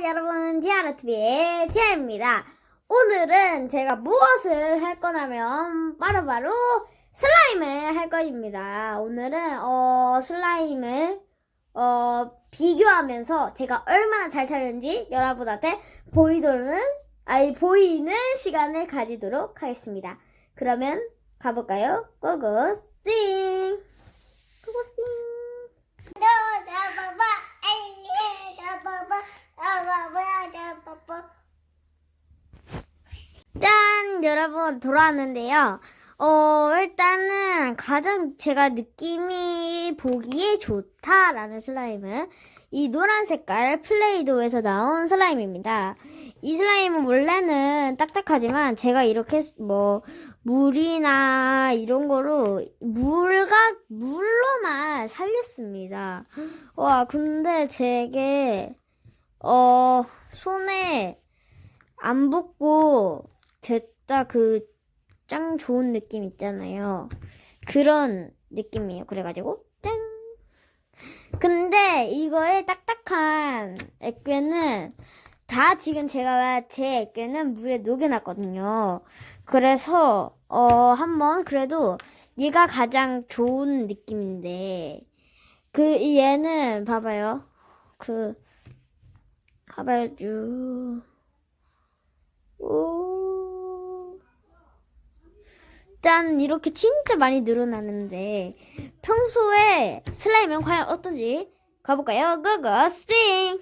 여러분. 티아라TV의 티아입니다. 오늘은 제가 무엇을 할 거냐면, 바로 바로 슬라임을 할 것입니다. 오늘은, 어, 슬라임을, 어, 비교하면서 제가 얼마나 잘 찾는지 여러분한테 보이도록, 아니, 보이는 시간을 가지도록 하겠습니다. 그러면 가볼까요? 고고, 싱! 고고, 싱! 짠! 여러분, 돌아왔는데요. 어, 일단은 가장 제가 느낌이 보기에 좋다라는 슬라임은 이 노란 색깔 플레이도에서 나온 슬라임입니다. 이 슬라임은 원래는 딱딱하지만 제가 이렇게 뭐 물이나 이런 거로 물과 물로만 살렸습니다. 와, 근데 되게 어 손에 안 붙고 됐다 그 짱 좋은 느낌 있잖아요. 그런 느낌이에요. 그래가지고 짠. 근데 이거의 딱딱한 액괴는 다 지금 제가 제 액괴는 물에 녹여놨거든요. 그래서 어 한번 그래도 얘가 가장 좋은 느낌인데 그 얘는 봐봐요. 그 쭉. 오. 짠 이렇게 진짜 많이 늘어나는데 평소에 슬라임은 과연 어떤지 가볼까요? 고고 싱!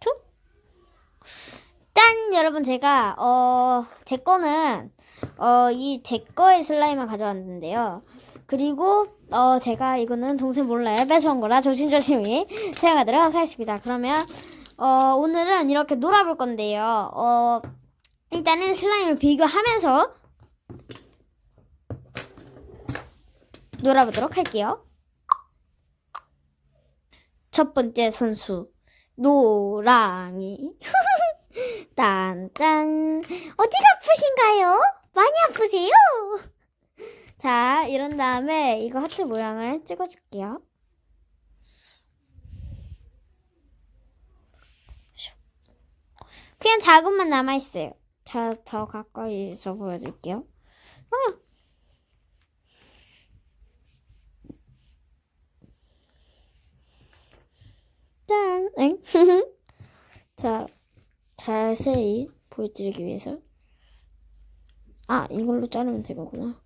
툭! 짠 여러분 제가 어 제 거는 어, 이 제 거의 슬라임을 가져왔는데요. 그리고 어, 제가 이거는 동생 몰래 뺏어온 거라 조심조심히 사용하도록 하겠습니다. 그러면 어, 오늘은 이렇게 놀아볼 건데요. 어, 일단은 슬라임을 비교하면서 놀아보도록 할게요. 첫 번째 선수 노랑이 딴딴 어디가 아프신가요? 많이 아프세요? 자, 이런 다음에 이거 하트 모양을 찍어줄게요. 그냥 자국만 남아있어요. 자, 더 가까이서 보여드릴게요. 아! 짠! 엥? 자, 자세히 보여드리기 위해서 아, 이걸로 자르면 되거구나.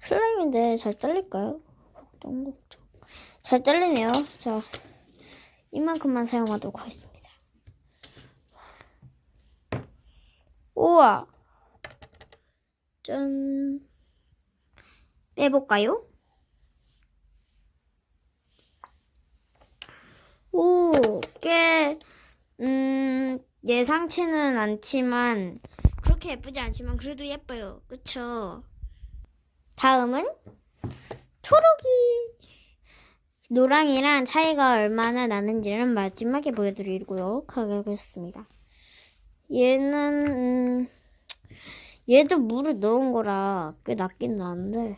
슬라임인데 잘 잘릴까요? 걱정, 걱정. 잘 잘리네요. 자, 이만큼만 사용하도록 하겠습니다. 우와! 짠. 빼볼까요? 오, 꽤, 음, 예상치는 않지만 그렇게 예쁘지 않지만 그래도 예뻐요. 그쵸? 다음은 초록이 노랑이랑 차이가 얼마나 나는지는 마지막에 보여드리도록 하겠습니다. 얘는 음, 얘도 물을 넣은 거라 꽤 낫긴 나는데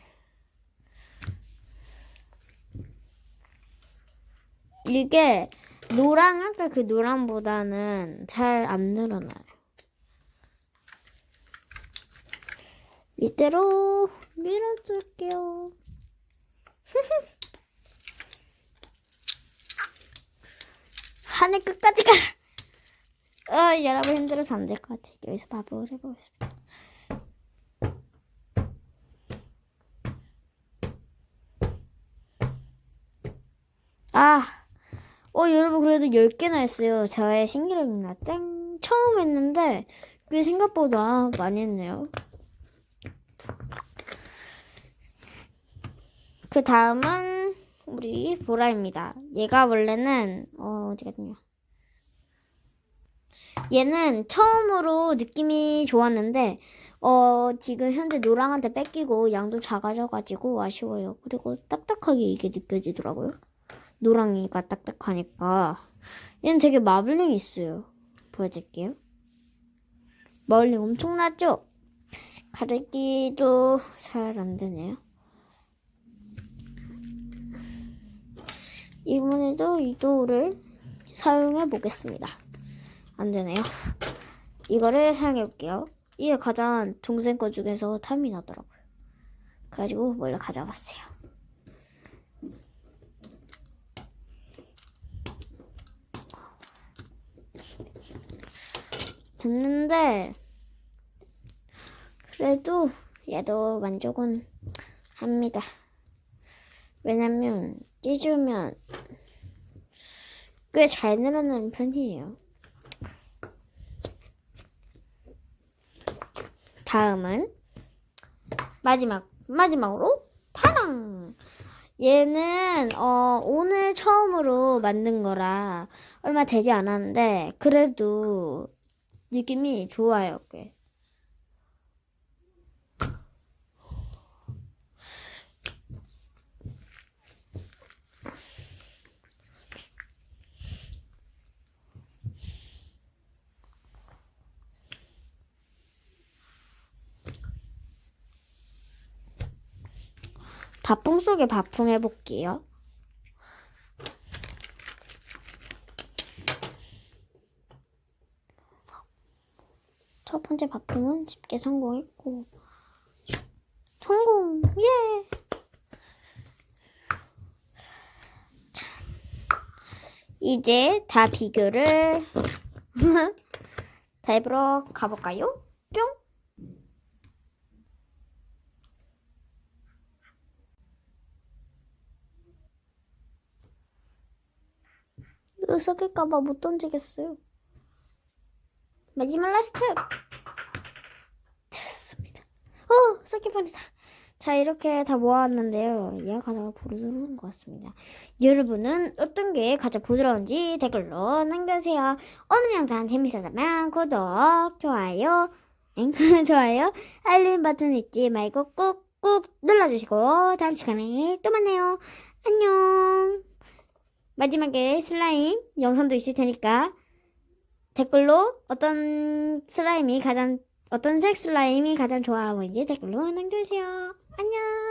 이게 노랑 아까 그 노랑보다는 잘 안 늘어나요. 밑으로 밀어줄게요. 하늘 끝까지 가. 어, 여러분 힘들어서 안 될 것 같아. 여기서 밥을 해보겠습니다. 아. 어, 여러분, 그래도 10개나 했어요. 저의 신기록입니다. 짠! 처음 했는데, 꽤 생각보다 많이 했네요. 그 다음은, 우리 보라입니다. 얘가 원래는, 어, 어디 갔냐. 얘는 처음으로 느낌이 좋았는데, 어, 지금 현재 노랑한테 뺏기고 양도 작아져가지고 아쉬워요. 그리고 딱딱하게 이게 느껴지더라고요. 노랑이가 딱딱하니까 얘는 되게 마블링 있어요. 보여드릴게요. 마블링 엄청나죠? 가르기도 잘 안 되네요. 이번에도 이 도구를 사용해 보겠습니다. 안 되네요. 이거를 사용해 볼게요. 이게 가장 동생 거 중에서 탐이 나더라고요. 그래가지고 몰래 가져왔어요. 됐는데 그래도 얘도 만족은 합니다. 왜냐면 찢으면 꽤 잘 늘어나는 편이에요. 다음은 마지막 마지막으로 파랑. 얘는 어 오늘 처음으로 만든 거라 얼마 되지 않았는데 그래도 느낌이 좋아요. 꽤. 밥풍 속에 밥풍 해볼게요. 첫 번째 밥풍은 쉽게 성공했고 성공 예. 자, 이제 다 비교를 다 해보러 가볼까요? 뿅. 이거 섞일까봐 못 던지겠어요. 마지막 라스트! 됐습니다. 어, 섞일 뻔했다. 자, 이렇게 다 모아왔는데요. 얘가 가장 부드러운 것 같습니다. 여러분은 어떤 게 가장 부드러운지 댓글로 남겨주세요. 오늘 영상 재밌었다면 구독, 좋아요, 엥? 좋아요, 알림 버튼 잊지 말고 꾹꾹 눌러주시고 다음 시간에 또 만나요. 안녕. 마지막에 슬라임 영상도 있을 테니까 댓글로 어떤 슬라임이 가장 어떤 색 슬라임이 가장 좋아 보이는지 댓글로 남겨주세요. 안녕.